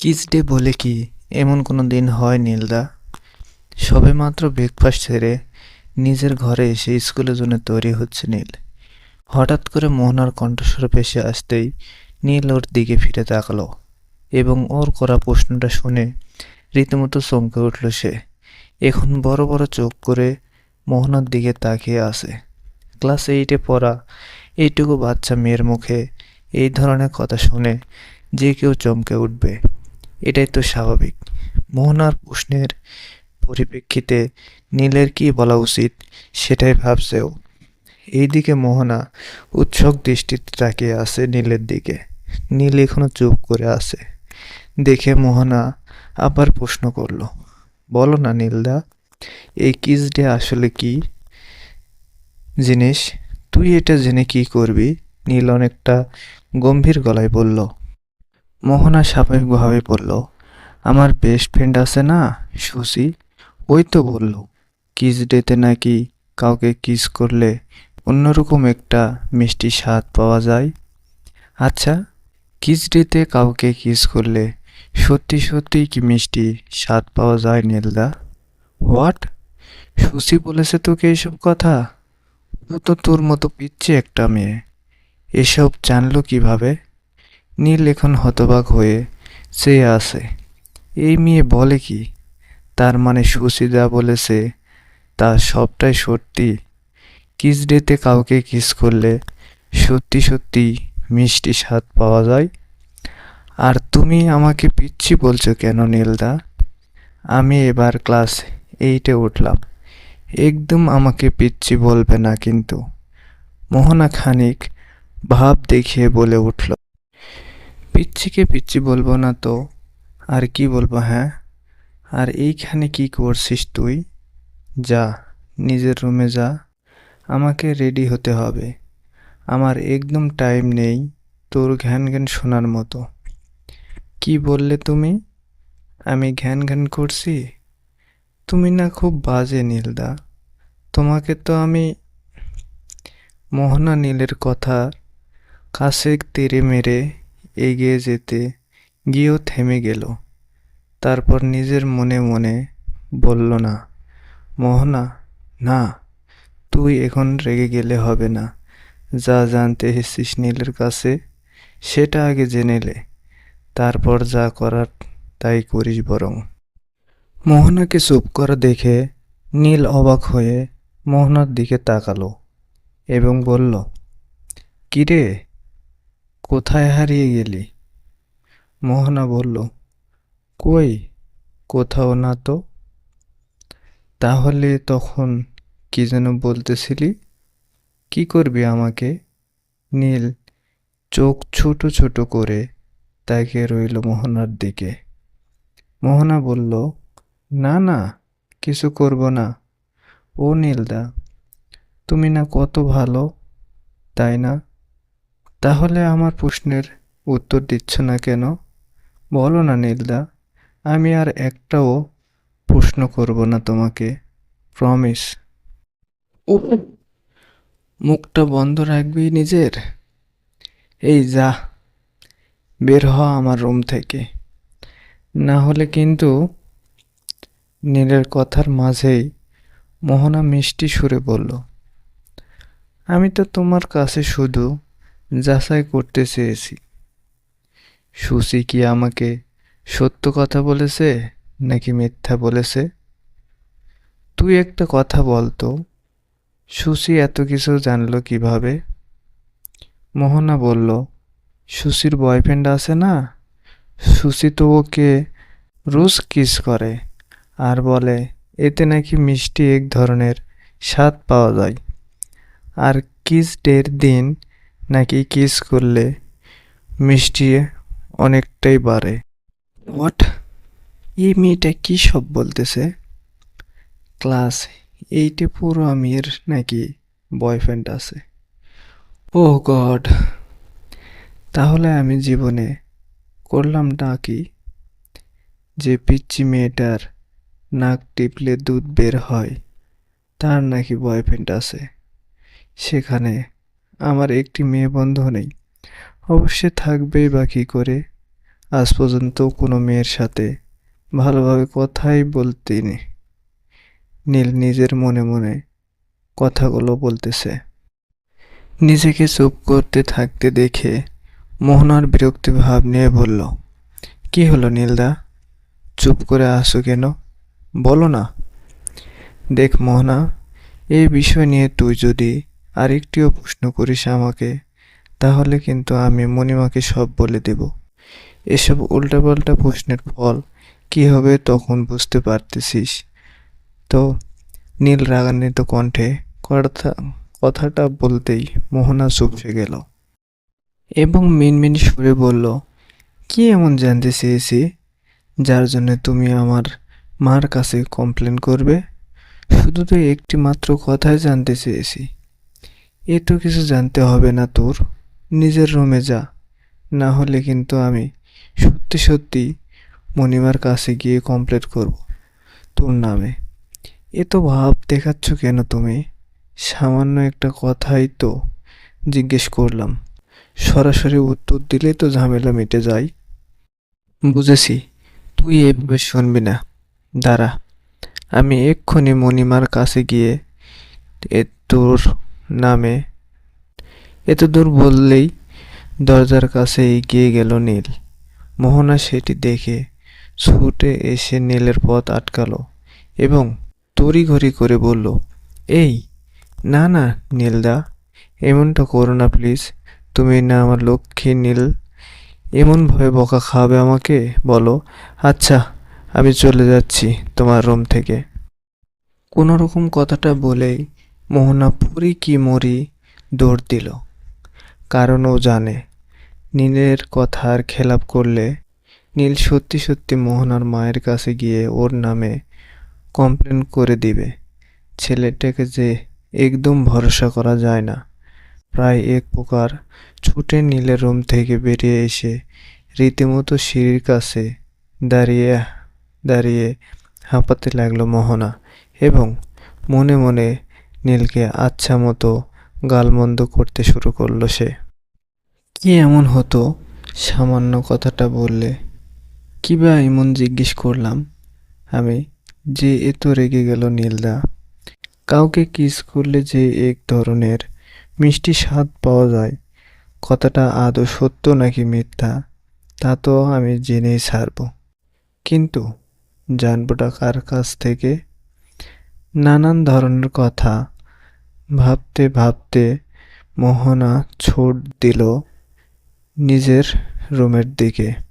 Kiss day বলে কি এমন কোনো দিন হয় নীলদা? সবে মাত্র ব্রেকফাস্ট সেরে নিজের ঘরে এসে স্কুলের জন্য তৈরি হচ্ছে নীল। হঠাৎ করে মোহনার কণ্ঠস্বর ভেসে আসতেই নীল ওর দিকে ফিরে তাকালো এবং ওর করা প্রশ্নটা শুনে রীতিমতো চমকে উঠল সে। এখন বড় বড় চোখ করে মোহনার দিকে তাকিয়ে আছে। ক্লাস এইটে পড়া এইটুকু বাচ্চা মেয়ের মুখে এই ধরনের কথা শুনে যে কেউ চমকে উঠবে। এটাই তো স্বাভাবিক। মোহনার প্রশ্নের পরিপ্রেক্ষিতে নীলের কি বলা উচিত সেটাই ভাবছে ও। এইদিকে মোহনা উৎসুক দৃষ্টিতে তাকিয়ে আছে নীলের দিকে। নীল এখনও চুপ করে আছে। দেখে মোহনা আবার প্রশ্ন করল, বলো না নীলদা, এই কিস ডে আসলে কি জিনিস? তুই এটা জেনে কি করবি? নীল অনেকটা গম্ভীর গলায় বলল মোহনা স্বাভাবিকভাবে বলল, আমার বেস্ট ফ্রেন্ড আছে না সুসি ওই তো বলল, কিস ডেতে নাকি কাউকে কিস করলে অন্যরকম একটা মিষ্টি স্বাদ পাওয়া যায়? আচ্ছা কিস ডেতে কাউকে কিস করলে সত্যি সত্যি কি মিষ্টি স্বাদ পাওয়া যায়, নীলদা? হোয়াট সুসি বলেছে তোকে এসব কথা? ও তো তোর মতো পিচ্ছে একটা মেয়ে। এসব জানলো কীভাবে? নীল এখন হতবাক হয়ে চেয়ে আসে এই মেয়ে বলে কি? তার মানে সুসিদা বলেছে, তা সবটাই সত্যি। কিস ডেতে কাউকে কিস করলে সত্যি সত্যি মিষ্টি স্বাদ পাওয়া যায়? আর তুমি আমাকে পিচ্ছি বলছো কেন নীলদা? আমি এবার ক্লাস এইটে উঠলাম। একদম আমাকে পিচ্ছি বলবে না কিন্তু। মোহনা খানিক ভাব দেখিয়ে বলে উঠল পিচ্ছিকে পিচ্ছি বলব না তো? আর কি বলব হ্যাঁ? আর এইখানে কি করছিস তুই? যা, নিজের রুমে যা। আমাকে রেডি হতে হবে। আমার একদম টাইম নেই তোর ঘ্যান ঘ্যান শোনার মতো। কি বললে তুমি? আমি ঘ্যান ঘ্যান করছি? তুমি না খুব বাজে নীলদা। তোমাকে তো আমি মোহনা নীলের কথা কাছে তেরে মেরে এগিয়ে যেতে গিয়েও থেমে গেল। তারপর নিজের মনে মনে বলল, না, মোহনা, না, তুই এখন রেগে গেলে হবে না। যা জানতে এসেছিস নীলের কাছে, সেটা আগে জেনে লে তারপর যা করার তাই করিস বরং। মোহনাকে চুপ করা দেখে নীল অবাক হয়ে মোহনার দিকে তাকালো এবং বলল কিরে কোথায় হারিয়ে গেলি? মোহনা বলল, কই? কোথাও না তো? তাহলে তখন কি যেন বলতেছিলি? কি করবি আমাকে? নীল, চোখ ছোট ছোট করে তাকিয়ে রইল মোহনার দিকে। মোহনা বলল, না না, কিছু করব না। ও নীলদা, তুমি না কত ভালো, তাই না? তাহলে আমার প্রশ্নের উত্তর দিচ্ছ না কেন? বলো না নীলদা। আমি আর একটাও প্রশ্ন করব না তোমাকে প্রমিস মুখটা বন্ধ রাখবি নিজের? এই যা বের হ আমার রুম থেকে। না হলে কিন্তু নীলের কথার মাঝেই মোহনা মিষ্টি সুরে বলল আমি তো তোমার কাছে শুধু যাচাই করতে চেয়েছি। সুসি কি আমাকে সত্য কথা বলেছে নাকি মিথ্যা বলেছে? তুই একটা কথা বলতো সুসি এত কিছু জানলো কীভাবে? মোহনা বলল সুসির বয়ফ্রেন্ড আছে না? সুসি তো ওকে রোজ কিস করে আর বলে, এতে নাকি মিষ্টি এক ধরনের স্বাদ পাওয়া যায়। আর কিস ডের দিন নাকি কিস করলে মিষ্টি অনেকটাই বাড়ে। হোয়াট এই মেয়েটা কী সব বলতেছে? ক্লাস এইটে পুরো আমির নাকি বয়ফ্রেন্ড আছে। Oh God. তাহলে আমি জীবনে করলাম কি? যে পিচ্চি মেয়েটার নাক টিপলে দুধ বের হয়, তার নাকি বয়ফ্রেন্ড আছে। সেখানে আমার একটি মেয়ে বন্ধু নেই। অবশ্যই থাকবেই বা কী করে? আজ পর্যন্ত কোনো মেয়ের সাথে ভালোভাবে কথাই বলতেনি নীল নিজের মনে মনে কথাগুলো বলতেছে। নিজেকে চুপ করতে থাকতে দেখে মোহনার বিরক্তি ভাব নিয়ে বলল, কি হলো নীলদা? চুপ করে আসো কেন? বলো না। দেখ মোহনা, এই বিষয় নিয়ে তুই যদি আরেকটিও প্রশ্ন করিস আমাকে, তাহলে কিন্তু আমি মণিমাকে সব বলে দেব। এসব উল্টাপাল্টা প্রশ্নের ফল কি হবে তখন বুঝতে পারতেছিস। তো, নীল রাগান্বিত কণ্ঠে কথা, কথাটা বলতেই মোহনা চুপসে গেল। এবং মিনমিন সুরে বলল, কি এমন জানতে চেয়েছি? যার জন্য তুমি আমার মার কাছে কমপ্লেন করবে? শুধু তো একটি মাত্র কথাই জানতে চেয়েছি। এ তো কিছু জানতে হবে না তোর। নিজের রুমে যা। না হলে কিন্তু আমি সত্যি সত্যি মণিমার কাছে গিয়ে কমপ্লেন করব তোর নামে। এ তো ভাব দেখাচ্ছ কেন তুমি? সামান্য একটা কথাই তো জিজ্ঞেস করলাম। সরাসরি উত্তর দিলেই তো ঝামেলা মিটে যায়। বুঝেছি, তুই এভাবে শুনবি না। দাঁড়া, আমি এক্ষুনি মণিমার কাছে গিয়ে এ তোর নামে। এত দূর বললেই দরজার কাছে এগিয়ে গেল নীল। মোহনা সেটি দেখে ছুটে এসে নীলের পথ আটকালো এবং তড়িঘড়ি করে বলল, এই, না না নীলদা, এমনটা করো না প্লিজ। তুমি না আমার লক্ষ্মী নীল। এমনভাবে বকা খাওয়াবে আমাকে? বলো আচ্ছা আমি চলে যাচ্ছি তোমার রুম থেকে। কোনো রকম কথাটা বলেই মোহনা পুরি কি মরি দৌড় দিল। কারণ ও জানে, নীলের কথার খেলাপ করলে নীল সত্যি সত্যি মোহনার মায়ের কাছে গিয়ে ওর নামে কমপ্লেন করে দিবে। ছেলেটাকে যে একদম ভরসা করা যায় না। প্রায় এক প্রকার ছুটে নীলের রুম থেকে বেরিয়ে এসে রীতিমতো সিঁড়ির কাছে দাঁড়িয়ে দাঁড়িয়ে হাঁপাতে লাগল মোহনা এবং মনে মনে নীলকে আচ্ছা মতো গালমন্দ করতে শুরু করল সে। কি এমন হতো? সামান্য কথাটা বললে। কি বা এমন জিজ্ঞেস করলাম? আমি যে এত রেগে গেল নীলদা। কাউকে কিস করলে যে এক ধরনের মিষ্টি স্বাদ পাওয়া যায় কথাটা আদৌ সত্য নাকি মিথ্যা তা তো আমি জেনেই ছাড়ব। কিন্তু জানবোটা কার কাছ থেকে? নানান ধরনের কথা ভাবতে ভাবতে মোহনা ছোট দিল নিজের রুমের দিকে।